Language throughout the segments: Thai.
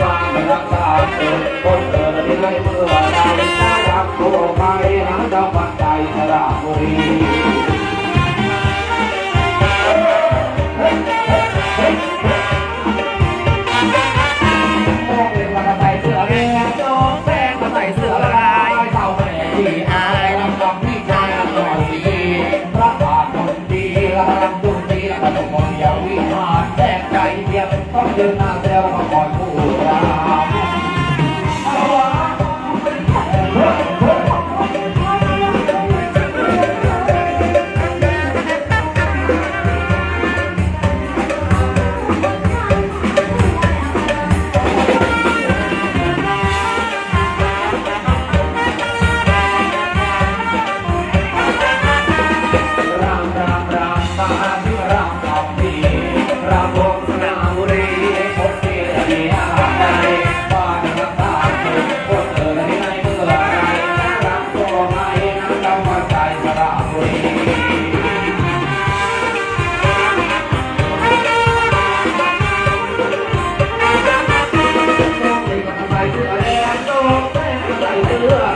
สร้างรักษาเดคนเกิดเรื่มื่ด้รักตัวใครหาดาวปัจจัยสระบุรีมองเรื่องมาใส่เสื้อเรียนโจ๊กแป้งใส่เสื้อลายเท่าแม่ที่อายลำลำพี่ชายสีพระบาทคนดีลำลำตุ้ดีลำลำมองยาวิหารแทกใจ เดียวต้องยืนหน้าเซลมาคอยผู้ แดงโตแดงใส่เสื้อ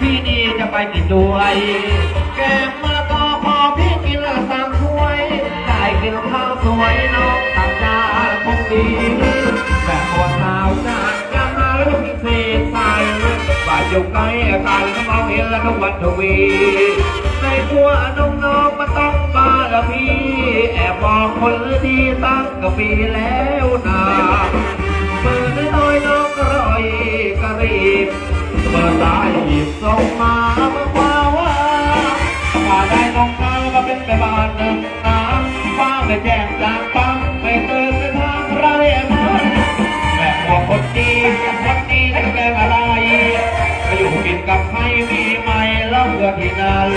พี่ด้วย แกงมะละกอพอพี่กินละสามถ้วยได้กินข้าวสวยน้องตักจานคงดีแบบหัวสาวจากยามาแล้วก็พิเศษใส่บายอยู่ใกล้กันก็มองเห็นแล้วก็วันทวีในตัวน้องๆมาต้องมาละพี่ แอบบอกคนดีตั้งกับปีแล้วนะ บส่งมาเมื่อว่าว่าถ้าได้น้องมามาเป็นแม่บ้านหนึ่งน้ำฟ้าไม่แจ้งจากปังไม่เตือนไปทางไรมันแม่หัวคนดีคนดีจะแกงอะไรมาอยู่กินกับใครมีไหมแล้วเพื่อที่นั่น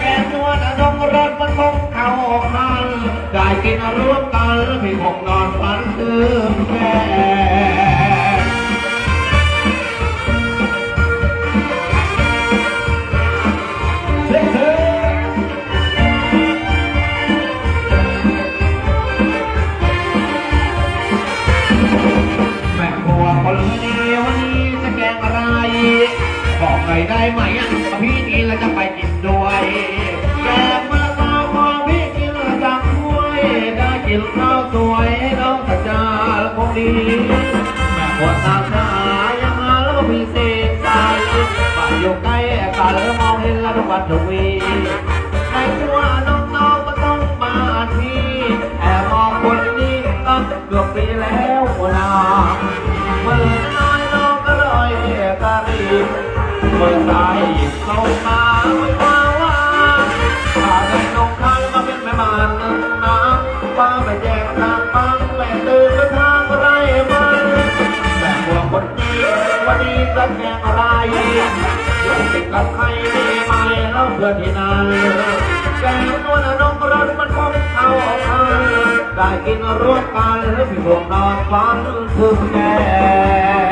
แกงนวลอนงรถมันคงเข้าหันได้กินร่วมกันพี่คงนอนฝันถึงแก ทุกวันทุกวีในตัวน้องๆก็ต้องมาทีแอบมองคนนี้ตั้งเกือบปีแล้วนะเมื่อน้อยน้องก็เลยกระรีบเมื่อสายหยิบเข้ามาไม่ว่าว่าถ้าได้น้องคายมาเป็นแม่บ้านหนึ่งน้ำป้าไม่แจกทางปังไม่ตื่นไปทางไรมันแต่หัวคนดีวันนี้จะแกงอะไรอยู่ติดกับใครดีไหมแล้ว เพื่อที่นั่นแกงนวลน้องรักมันคงเข้าออกมาได้กินร่วมกันพี่พวกนอนฝันถึงแก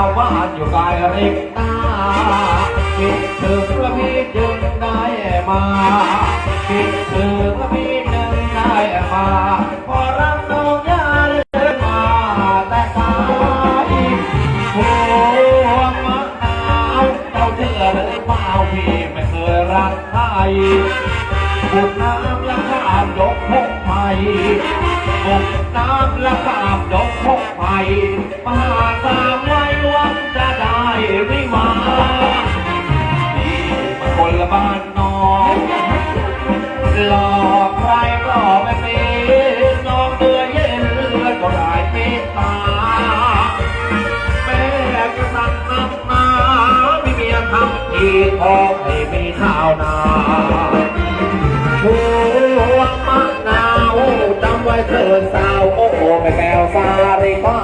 าวบ้านอยู่ไกลริบตาคิดถึงแล้วพี่จึงได้มาคิดถึงแล้วพี่จึงได้มาพอรักน้องยาเดินมาแต่ไกลผัวมะนาวเจ้าเชื่อหรือเปล่าพี่ไม่เคยรักใครบุกน้ำและข้ามยกพกไฟบุกน้ำและข้ามยกพกไฟมาสามไว้ หวังจะได้วิมานนี่มันคนละบ้านน้องหลอกใครก็ไม่เป็นน้องเดือเย็นแล้วก็ได้เมตตาแม่จะสั่งนำมาไมีเมียทำอีกขอให้มีข้าวนาหัวมะนาวจำไว้เถิดสาวโอ้โหแม่แก้วสาริกา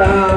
Canadá.